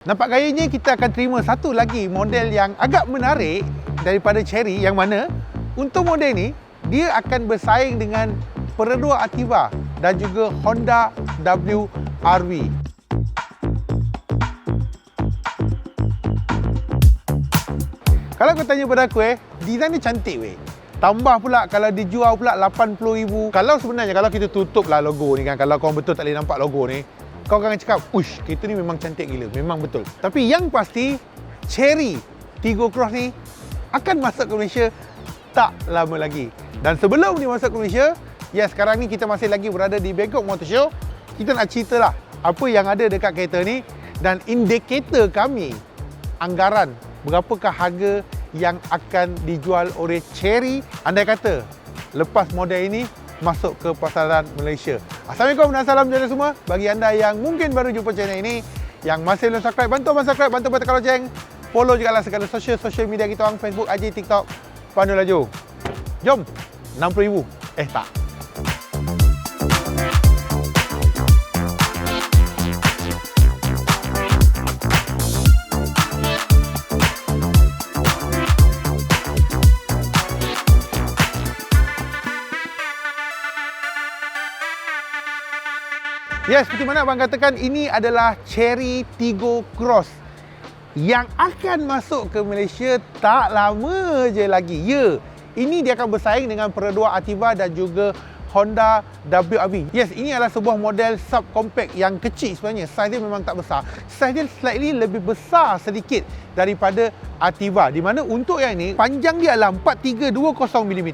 Nampak gayanya kita akan terima satu lagi model yang agak menarik daripada Cherry yang mana untuk model ni dia akan bersaing dengan Peredua Activa dan juga Honda WRV. Kalau kau tanya pada aku eh, design ni cantik weh. Tambah pula kalau dijual pula 80,000. Kalau sebenarnya kalau kita tutup lah logo ni kan, kalau kau betul tak boleh nampak logo ni, kau akan cakap, ush, kereta ni memang cantik gila. Memang betul. Tapi yang pasti, Cherry Tigo Cross ni akan masuk ke Malaysia tak lama lagi. Dan sebelum dia masuk ke Malaysia, ya sekarang ni kita masih lagi berada di Bangkok Motor Show. Kita nak cerita lah apa yang ada dekat kereta ni dan indikator kami anggaran berapakah harga yang akan dijual oleh Cherry andai kata lepas model ini masuk ke pasaran Malaysia. Assalamualaikum dan salam saudara semua. Bagi anda yang mungkin baru jumpa channel ini, yang masih belum subscribe, bantu abang subscribe, bantu abang tekan loceng. Follow juga lah segala social-social media kita orang, Facebook, IG, TikTok. Pandu laju. Jom. 60,000. Eh tak. Yes, seperti mana abang katakan, ini adalah Cherry Tigo Cross yang akan masuk ke Malaysia tak lama je lagi. Ya, ini dia akan bersaing dengan Peredua Activa dan juga Honda WRV. Yes, ini adalah sebuah model subcompact yang kecil sebenarnya. Saiz dia memang tak besar. Saiz dia slightly lebih besar sedikit daripada Activa. Di mana untuk yang ini, panjang dia adalah 4320mm,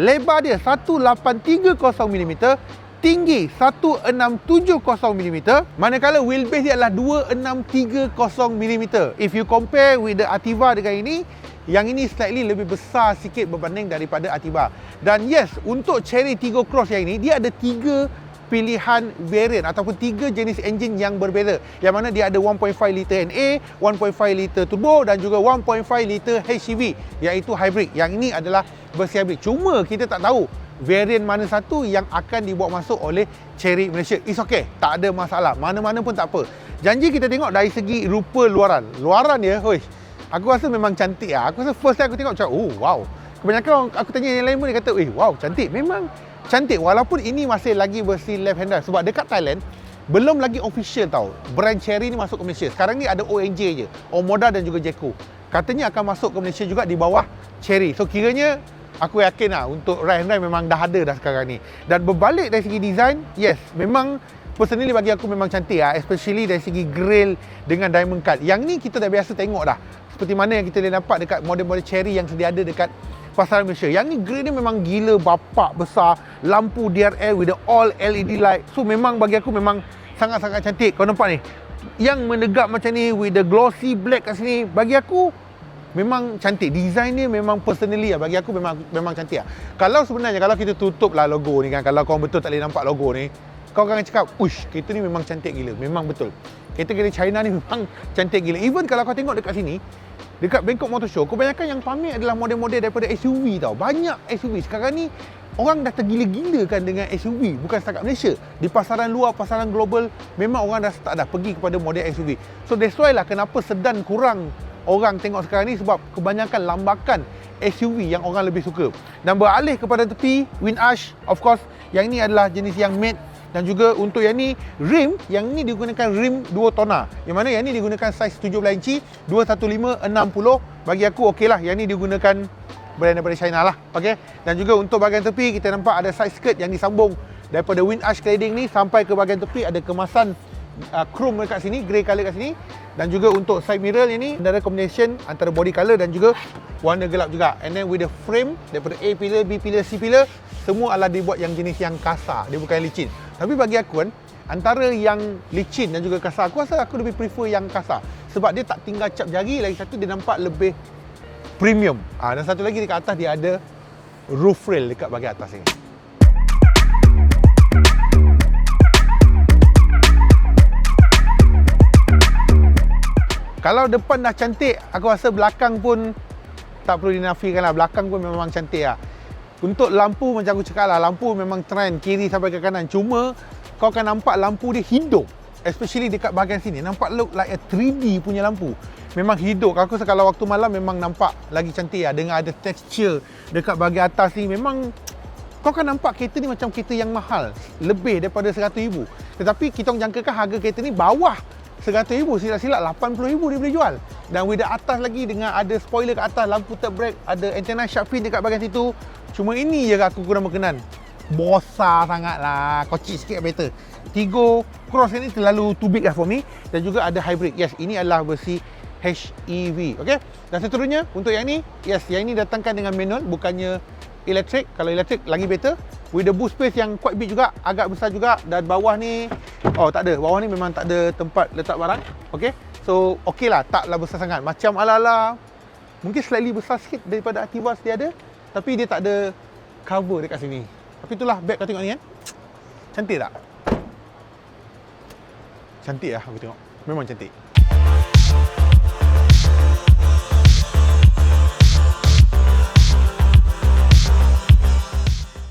lebar dia 1830mm, tinggi 1670mm manakala wheelbase dia adalah 2630mm if you compare with the Ativa dengan ini yang ini slightly lebih besar sikit berbanding daripada Ativa dan yes untuk Cherry Tigo Cross yang ini dia ada tiga pilihan variant ataupun tiga jenis enjin yang berbeza. Yang mana dia ada 1.5 liter NA 1.5 liter turbo dan juga 1.5 liter HCV iaitu hybrid. Yang ini adalah versi hybrid cuma kita tak tahu variant mana satu yang akan dibawa masuk oleh Cherry Malaysia. It's okay. Tak ada masalah. Mana-mana pun tak apa. Janji kita tengok dari segi rupa luaran. Luaran dia, hoi. Aku rasa memang cantik lah. Aku rasa first time aku tengok macam, oh wow. Kebanyakan orang, aku tanya yang lain pun dia kata, eh wow cantik. Memang cantik. Walaupun ini masih lagi versi left hander. Sebab dekat Thailand, belum lagi official tau. Brand Cherry ni masuk ke Malaysia. Sekarang ni ada ONJ je. Omoda dan juga Jeko. Katanya akan masuk ke Malaysia juga di bawah Cherry. So kiranya aku yakin lah untuk Ryan Ryan memang dah ada dah sekarang ni. Dan berbalik dari segi design, yes, memang personally bagi aku memang cantik lah. Especially dari segi grill dengan diamond cut. Yang ni kita dah biasa tengok dah. Seperti mana yang kita boleh nampak dekat model-model cherry yang sedia ada dekat pasaran Malaysia. Yang ni grill ni memang gila bapak besar. Lampu DRL with the all LED light. So memang bagi aku memang sangat-sangat cantik. Kau nampak ni? Yang menegak macam ni with the glossy black kat sini. Bagi aku memang cantik. Design dia memang personally lah. Bagi aku memang memang cantik lah. Kalau sebenarnya kalau kita tutup lah logo ni kan kalau kau betul tak boleh nampak logo ni kau akan cakap ush kereta ni memang cantik gila. Memang betul. Kereta-kereta China ni memang cantik gila. Even kalau kau tengok dekat sini dekat Bangkok Motor Show kebanyakan yang pamer adalah model-model daripada SUV tau. Banyak SUV sekarang ni orang dah tergila-gila kan dengan SUV bukan setakat Malaysia. Di pasaran luar pasaran global memang orang dah start dah pergi kepada model SUV so that's why lah kenapa sedan kurang orang tengok sekarang ni sebab kebanyakan lambakan SUV yang orang lebih suka. Dan beralih kepada tepi Winarch of course yang ini adalah jenis yang matte dan juga untuk yang ni rim yang ni digunakan rim 2 tona. Yang mana yang ni digunakan saiz 17 inci 215 60 bagi aku okey lah yang ni digunakan brand daripada China lah. Okey. Dan juga untuk bahagian tepi kita nampak ada side skirt yang disambung daripada Winarch cladding ni sampai ke bahagian tepi ada kemasan uh, chrome dekat sini, grey color kat sini dan juga untuk side mirror ini ada combination antara body color dan juga warna gelap juga. And then with the frame daripada A pillar, B pillar, C pillar semua adalah dibuat yang jenis yang kasar, dia bukan licin. Tapi bagi aku kan antara yang licin dan juga kasar, aku rasa aku lebih prefer yang kasar sebab dia tak tinggal cap jari lagi satu dia nampak lebih premium. Ah dan satu lagi dekat atas dia ada roof rail dekat bahagian atas ni. Kalau depan dah cantik, aku rasa belakang pun tak perlu dinafikan lah. Belakang pun memang cantik lah. Untuk lampu macam aku cakap lah, lampu memang trend kiri sampai ke kanan. Cuma kau akan nampak lampu dia hidup. especially dekat bahagian sini nampak look like a 3D punya lampu memang hidup aku rasa kalau waktu malam memang nampak lagi cantik lah dengan ada texture dekat bahagian atas ni memang kau kan nampak kereta ni macam kereta yang mahal lebih daripada 100 ribu tetapi kita jangkakan harga kereta ni bawah 100 ribu silap-silap 80 ribu dia boleh jual. Dan with the atas lagi dengan ada spoiler kat atas lampu third brake ada antenna shark fin dekat bahagian situ cuma ini je aku kurang berkenan. Besar sangat lah kocik sikit better. Tigo Cross ni terlalu too big lah for me. Dan juga ada hybrid. Yes ini adalah versi HEV okay dan seterusnya untuk yang ni yes yang ini datangkan dengan manual bukannya elektrik kalau elektrik lagi better. With the boot space yang quite big juga agak besar juga dan bawah ni oh tak ada. Bawah ni memang tak ada tempat letak barang. Okay? So okay lah. Taklah besar sangat. Macam ala-ala. Mungkin slightly besar sikit daripada Activa sedia ada. Tapi dia tak ada cover dekat sini. Tapi itulah bag kau tengok ni kan? Cantik tak? Cantik lah aku tengok. Memang cantik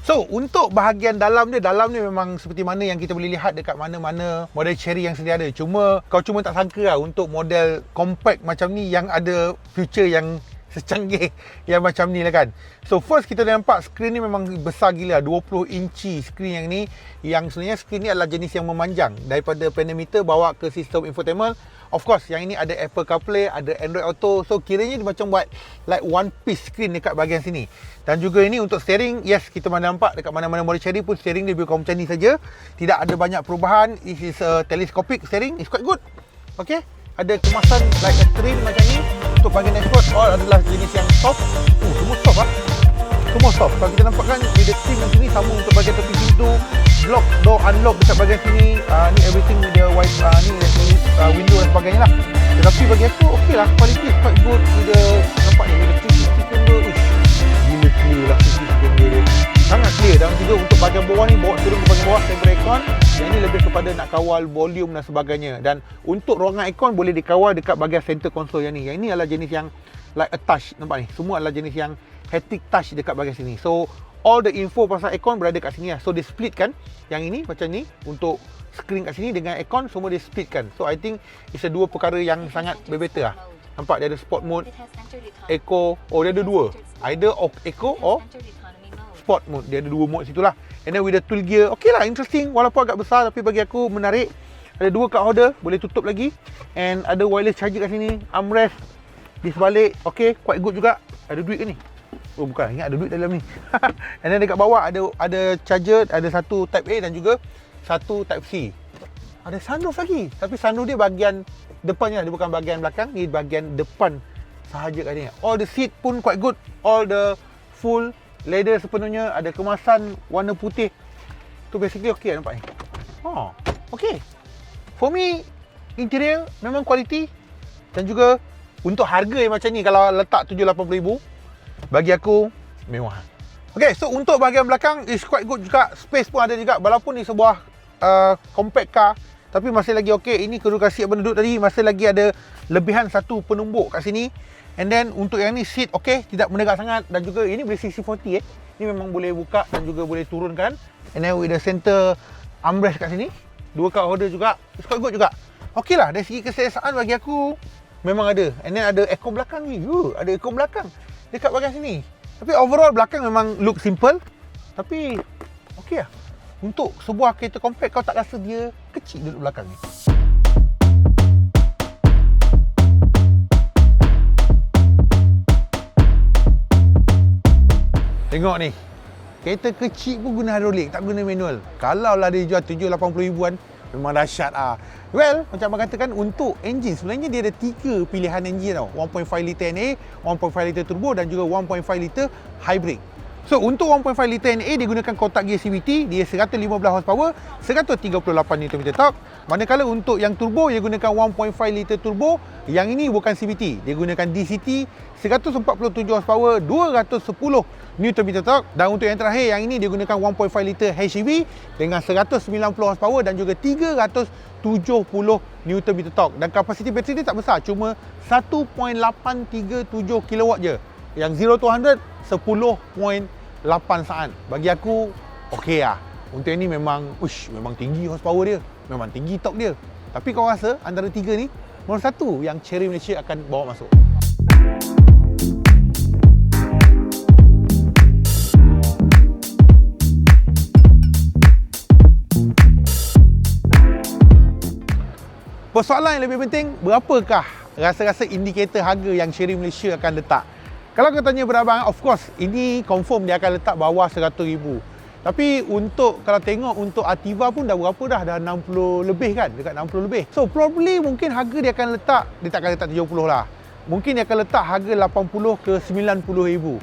So, untuk bahagian dalam dia, dalam ni memang seperti mana yang kita boleh lihat dekat mana-mana model Cherry yang sedia ada. Cuma, kau cuma tak sangka lah untuk model compact macam ni yang ada feature yang secanggih yang macam ni lah kan. So, first kita dah nampak skrin ni memang besar gila. 20 inci skrin yang ni. Yang sebenarnya skrin ni adalah jenis yang memanjang. Daripada panometer bawa ke sistem infotainment. Of course, yang ini ada Apple CarPlay, ada Android Auto. So, kiranya dia macam buat like one piece screen dekat bahagian sini. Dan juga ini untuk steering, yes, kita mana nampak dekat mana-mana model Cherry pun steering dia lebih kurang macam ni saja. Tidak ada banyak perubahan. This is a telescopic steering. It's quite good. Okay. Ada kemasan like a trim macam ni. Untuk bahagian dashboard, all adalah jenis yang soft. Oh, semua soft lah. Semua soft. Kalau kita nampak kan, dia trim macam ni sama untuk bahagian tepi pintu. Lock, door unlock dekat bahagian sini. Uh, ni everything dia white, uh, ni uh, window dan sebagainya lah. Tetapi bagi aku okey lah quality is quite good. With nampak ni the 360 camera uish gila clear lah 360 camera dia sangat clear. Dan juga untuk bahagian bawah ni bawa turun ke bahagian bawah center aircon. Yang ni lebih kepada nak kawal volume dan sebagainya. Dan untuk ruangan aircon boleh dikawal dekat bahagian center console yang ni. Yang ni adalah jenis yang like a touch nampak ni? Semua adalah jenis yang haptic touch dekat bahagian sini. So all the info pasal aircon berada kat sini lah. So dia split kan yang ini macam ni untuk screen kat sini dengan aircon semua dia split kan. So I think it's a dua perkara yang sangat berbeza lah. Nampak dia ada sport mode, eco, oh dia ada dua. Either of eco or sport mode. Dia ada dua mode situ lah. And then with the tool gear, okay lah interesting. Walaupun agak besar tapi bagi aku menarik. Ada dua card holder, boleh tutup lagi. And ada wireless charger kat sini, armrest. Di sebalik, okay, quite good juga. Ada duit ke ni? Oh bukan, ingat ada duit dalam ni. And then dekat bawah ada ada charger, ada satu type A dan juga satu type C. Ada sunroof lagi. Tapi sunroof dia bahagian depannya, dia bukan bahagian belakang, ni bahagian depan sahaja kat ni. All the seat pun quite good. All the full leather sepenuhnya, ada kemasan warna putih. Tu basically okey nampak ni. Oh, okey. For me, interior memang quality dan juga untuk harga yang macam ni kalau letak 7-80 ribu bagi aku mewah. Okay, so untuk bahagian belakang is quite good juga. Space pun ada juga walaupun ni sebuah uh, compact car tapi masih lagi okey ini kedua kasih abang duduk tadi masih lagi ada lebihan satu penumbuk kat sini. And then untuk yang ni seat okey tidak menegak sangat. Dan juga ini boleh CC40 eh. Ini memang boleh buka dan juga boleh turunkan. And then with the center armrest kat sini dua cup holder juga it's quite good juga. Okey lah dari segi keselesaan bagi aku memang ada. And then ada aircon belakang ni. Ada aircon belakang. Dekat bahagian sini tapi overall belakang memang look simple tapi okey lah untuk sebuah kereta compact kau tak rasa dia kecil duduk belakang ni. Tengok ni. Kereta kecil pun guna hidrolik, tak guna manual. Kalau lah dia jual 7-80 ribuan, memang dahsyat ah. Well, macam abang katakan untuk enjin sebenarnya dia ada tiga pilihan enjin tau. 1.5 liter NA, 1.5 liter turbo dan juga 1.5 liter hybrid. So untuk 1.5 liter NA dia gunakan kotak gear CVT, dia 115 horsepower, 138 Nm torque. Manakala untuk yang turbo dia gunakan 1.5 liter turbo, yang ini bukan CVT, dia gunakan DCT 147 horsepower, 210 Nm torque. Dan untuk yang terakhir yang ini dia gunakan 1.5 liter HEV dengan 190 horsepower dan juga 370 Nm torque. Dan kapasiti bateri dia tak besar cuma 1.837 kW je yang 0 to 100 10. 8 saat bagi aku okey lah untuk ini memang ush memang tinggi horsepower dia memang tinggi torque dia Tapi kau rasa antara tiga ni, mana satu yang Cherry Malaysia akan bawa masuk? Persoalan yang lebih penting, berapakah rasa-rasa indikator harga yang Cherry Malaysia akan letak? Kalau kau tanya berabang, of course, ini confirm dia akan letak bawah RM100,000. Tapi untuk, kalau tengok untuk Ativa pun dah berapa dah? Dah 60 lebih kan? Dekat 60 lebih. So, probably mungkin harga dia akan letak, dia tak akan letak 70 lah. Mungkin dia akan letak harga 80 ke 90 ribu.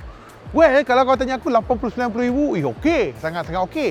Well, kalau kau tanya aku 80 90 ribu, eh okey, sangat-sangat okey.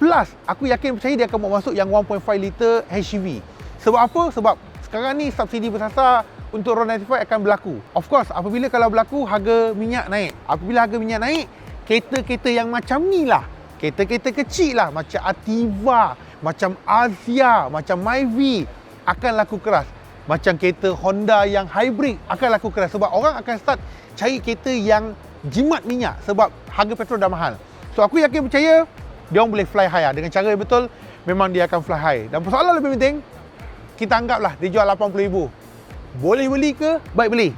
Plus, aku yakin percaya dia akan masuk yang 1.5 liter HEV. Sebab apa? Sebab sekarang ni subsidi bersasar untuk RON 95 akan berlaku. Of course, apabila kalau berlaku harga minyak naik. Apabila harga minyak naik, kereta-kereta yang macam ni lah. Kereta-kereta kecil lah macam Ativa, macam Azia, macam Myvi akan laku keras. Macam kereta Honda yang hybrid akan laku keras sebab orang akan start cari kereta yang jimat minyak sebab harga petrol dah mahal. So aku yakin percaya dia orang boleh fly high lah. dengan cara yang betul memang dia akan fly high. Dan persoalan lebih penting kita anggaplah dia jual 80,000. Boleh beli ke? Baik beli.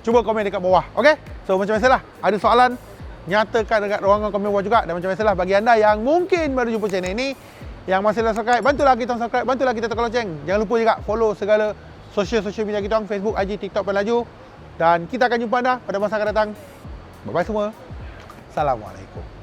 Cuba komen dekat bawah. Okey? So macam biasalah, ada soalan nyatakan dekat ruangan komen bawah juga dan macam biasalah bagi anda yang mungkin baru jumpa channel ini yang masih dah subscribe, bantulah kita subscribe, bantulah kita tekan lonceng. Jangan lupa juga follow segala sosial-sosial media kita Facebook, IG, TikTok, Pelaju. Dan kita akan jumpa anda pada masa akan datang. Bye-bye semua. Assalamualaikum.